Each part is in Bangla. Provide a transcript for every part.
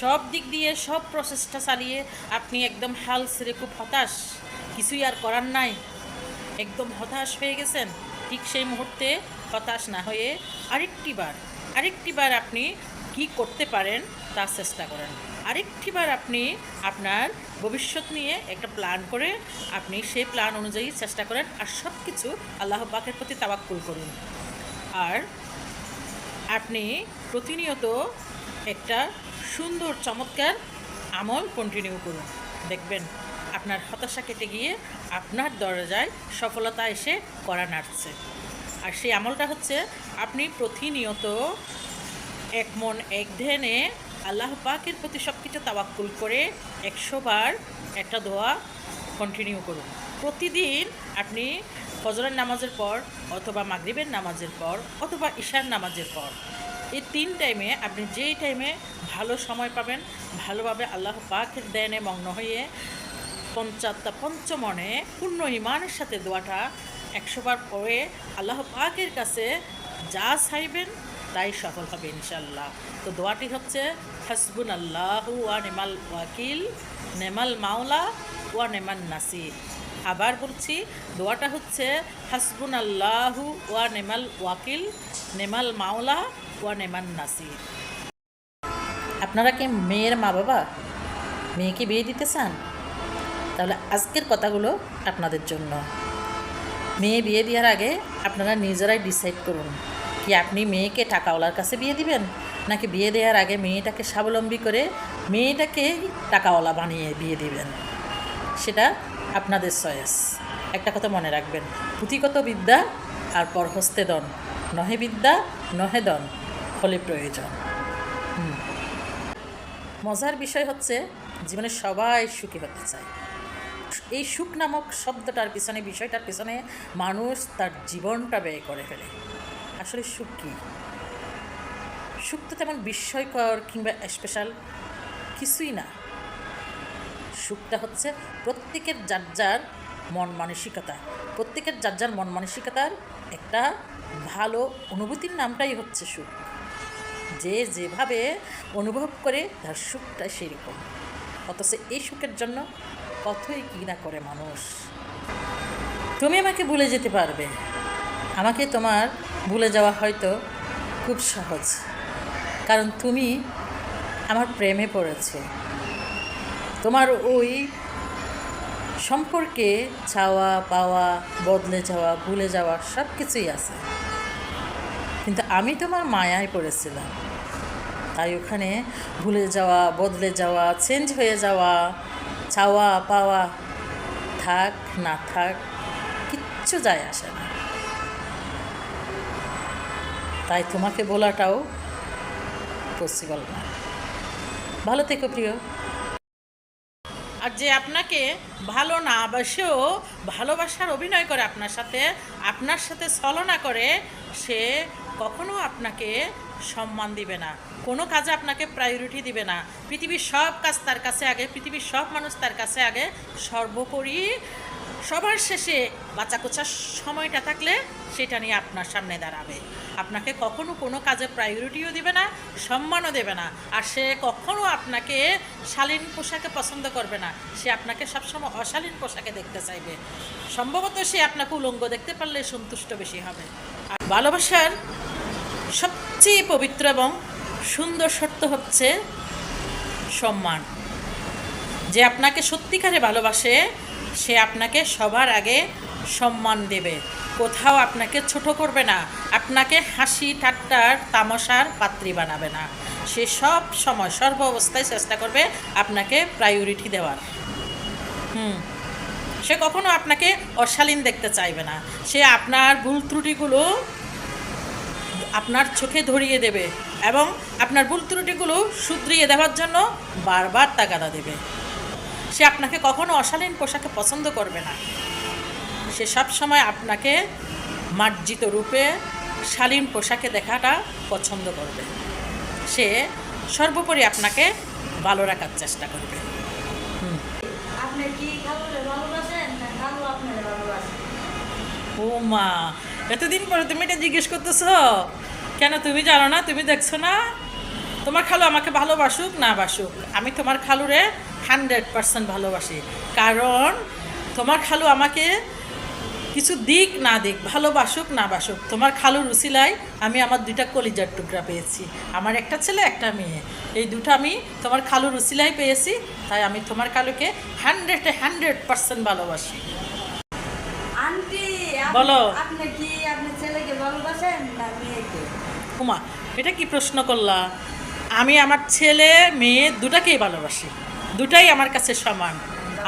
সব দিক দিয়ে, সব প্রসেসটা চালিয়ে আপনি একদম হাল ছেড়ে খুব হতাশ। কিছুই আর করার নাই। একদম হতাশ হয়ে গেছেন। ঠিক সেই মুহূর্তে হতাশ না হয়ে আরেকটি বার আরেকটি বার আপনি কি করতে পারেন তার চেষ্টা করেন। আরেকটি বার আপনি আপনার ভবিষ্যৎ নিয়ে একটা প্ল্যান করে আপনি সেই প্ল্যান অনুযায়ী চেষ্টা করেন আর সব কিছু আল্লাহ পাকের প্রতি তাবাক্কুল করুন। আর আপনি প্রতিনিয়ত একটা সুন্দর, চমৎকার আমল কন্টিনিউ করুন। দেখবেন আপনার হতাশা কেটে গিয়ে আপনার দরজায় সফলতা এসে করা নাড়ছে। আর সেই আমলটা হচ্ছে আপনি প্রতিনিয়ত এক মন, এক ধ্যানে আল্লাহ পাকের প্রতি সব কিছু তাওয়াক্কুল করে একশো বার একটা দোয়া কন্টিনিউ করুন। প্রতিদিন আপনি ফজরের নামাজের পর অথবা মাগরিবের নামাজের পর অথবা ঈশার নামাজের পর এই তিন টাইমে আপনি যেই টাইমে সময় পাবেন। ভালোভাবে আল্লাহ পাকের দেনে মগ্ন হয়ে পঞ্চাত্তা পঞ্চমনে পূর্ণ ইমানের সাথে দোয়াটা একশোবার পরে আল্লাহ পাকের কাছে যা চাইবেন তাই সফল হবে ইনশাল্লাহ তো দোয়াটি হচ্ছে হাসবুন আল্লাহ ওয়া নেমাল ওয়াকিল, নেমাল মাওলা ওয়া নেমান নাসির। আবার বলছি, দোয়াটা হচ্ছে হাসবুন আল্লাহ ওয়া নেমাল ওয়াকিল, নেমাল মাওলা ওয়া নেমান নাসির। আপনারা কি মেয়ের মা বাবা মেয়েকে বিয়ে দিতে চান? তাহলে আজকের কথাগুলো আপনাদের জন্য। মেয়ে বিয়ে দেওয়ার আগে আপনারা নিজেরাই ডিসাইড করুন, কি আপনি মেয়েকে টাকাওয়ালার কাছে বিয়ে দিবেন? নাকি বিয়ে দেওয়ার আগে মেয়েটাকে স্বাবলম্বী করে মেয়েটাকে টাকাওয়ালা বানিয়ে বিয়ে দিবেন? সেটা আপনাদের চয়েস একটা কথা মনে রাখবেন, পুঁথিগত বিদ্যা আর পর হস্তে দন। নহে বিদ্যা, নহে দন। হলে প্রয়োজন। হুম। মজার বিষয় হচ্ছে, জীবনে সবাই সুখী হতে চায়। এই সুখ নামক শব্দটার পিছনে, বিষয়টার পিছনে মানুষ তার জীবনটা ব্যয় করে ফেলে। আসলে সুখ কী? সুখ তো তেমন বিস্ময়কর কিংবা স্পেশাল কিছুই না। সুখটা হচ্ছে প্রত্যেকের যার যার মন মানসিকতা। প্রত্যেকের যার যার মন মানসিকতার একটা ভালো অনুভূতির নামটাই হচ্ছে সুখ। যে যেভাবে অনুভব করে তার সুখটা সেরকম। অথচ এই সুখের জন্য কতই কী না করে মানুষ। তুমি আমাকে ভুলে যেতে পারবে। আমাকে তোমার ভুলে যাওয়া হয়তো খুব সহজ। কারণ তুমি আমার প্রেমে পড়েছে। তোমার ওই সম্পর্কে চাওয়া, পাওয়া, বদলে যাওয়া, ভুলে যাওয়া সব কিছুই আছে। কিন্তু আমি তোমার মায়ায় পড়েছিলাম। তাই ওখানে ভুলে যাওয়া, বদলে যাওয়া চেঞ্জ হয়ে যাওয়া, চাওয়া, পাওয়া, থাক, না থাক, কিচ্ছু যায় আসে না। তাই তোমাকে বলাটাও পসিবল না। ভালো থেকো প্রিয়। আর যে আপনাকে ভালো না বাসেও ভালোবাসার অভিনয় করে আপনার সাথে আপনার সাথে ছলনা করে, সে কখনো আপনাকে সম্মান দিবে না। কোনো কাজে আপনাকে প্রায়োরিটি দিবে না। পৃথিবীর সব কাজ তার কাছে আগে, পৃথিবীর সব মানুষ তার কাছে আগে। সর্বোপরি সবার শেষে বাচ্চা কোচার সময়টা থাকলে সেটা নিয়ে আপনার সামনে দাঁড়াবে। আপনাকে কখনো কোনো কাজে প্রায়োরিটিও দেবে না, সম্মানও দেবে না। আর সে কখনো আপনাকে শালীন পোশাকে পছন্দ করবে না। সে আপনাকে সবসময় অশালীন পোশাকে দেখতে চাইবে। সম্ভবত সে আপনাকে উলঙ্গ দেখতে পারলে সন্তুষ্ট বেশি হবে। আর ভালোবাসার সবচেয়ে পবিত্র এবং সুন্দর শর্ত হচ্ছে সম্মান। যে আপনাকে সত্যিকারে ভালোবাসে, সে আপনাকে সবার আগে সম্মান দেবে। কোথাও আপনাকে ছোট করবে না, আপনাকে হাসি, ঠাট্টার, তামাশার পাত্রী বানাবে না। সে সব সময়, সর্ব অবস্থায় চেষ্টা করবে আপনাকে প্রায়োরিটি দেওয়ার। হুম, সে কখনো আপনাকে অশালীন দেখতে চাইবে না। সে আপনার ভুল ত্রুটিগুলো আপনার চোখে ধরিয়ে দেবে এবং আপনার ভুল ত্রুটিগুলো শুধরিয়ে দেওয়ার জন্য বারবার তাগাদা দেবে। সে আপনাকে কখনো অশালীন পোশাকে পছন্দ করবে না। সে সব সময় আপনাকে মার্জিত রূপে শালীন পোশাকে দেখাটা পছন্দ করবে। সে সর্বোপরি আপনাকে ভালো রাখার চেষ্টা করবে। ও মা এতদিন পরে তুমি এটা জিজ্ঞেস করতেছ? কেন তুমি জানো না? তুমি দেখছ না? তোমার খালু আমাকে ভালোবাসুক না বাসুক? আমি তোমার খালুরে হান্ড্রেড পার্সেন্ট ভালোবাসি। কারণ তোমার খালু আমাকে কিছু দিক না দিক ভালোবাসুক না বাসুক তোমার খালুর রুসিলায় আমি আমার দুইটা কলিজার টুকরা পেয়েছি। আমার একটা ছেলে একটা মেয়ে। এই দুটো আমি তোমার খালুর রুসিলায় পেয়েছি তাই আমি তোমার খালুকে হান্ড্রেডে হান্ড্রেড পার্সেন্ট ভালোবাসি। আন্টি বলো। আপনি কি আপনার ছেলেকে ভালোবাসেন না মেয়েকে? উমা এটা কি প্রশ্ন করলা? আমি আমার ছেলে, মেয়ে দুটাকেই ভালোবাসি, দুটাই আমার কাছে সমান।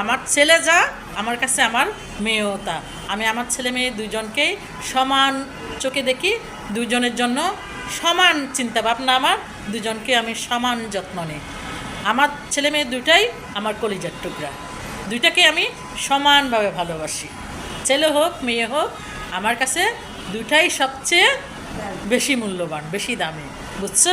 আমার ছেলে যা, আমার কাছে আমার মেয়েও তা। আমি আমার ছেলে মেয়ে দুজনকেই সমান চোখে দেখি দুজনের জন্য সমান চিন্তা ভাবনা আমার দুজনকে আমি সমান যত্ন নিই। আমার ছেলে মেয়ে দুটাই আমার কলিজার টুকরা, দুইটাকে আমি সমানভাবে ভালোবাসি। ছেলে হোক, মেয়ে হোক, আমার কাছে দুটাই সবচেয়ে বেশি মূল্যবান বেশি দামি। বুঝছ?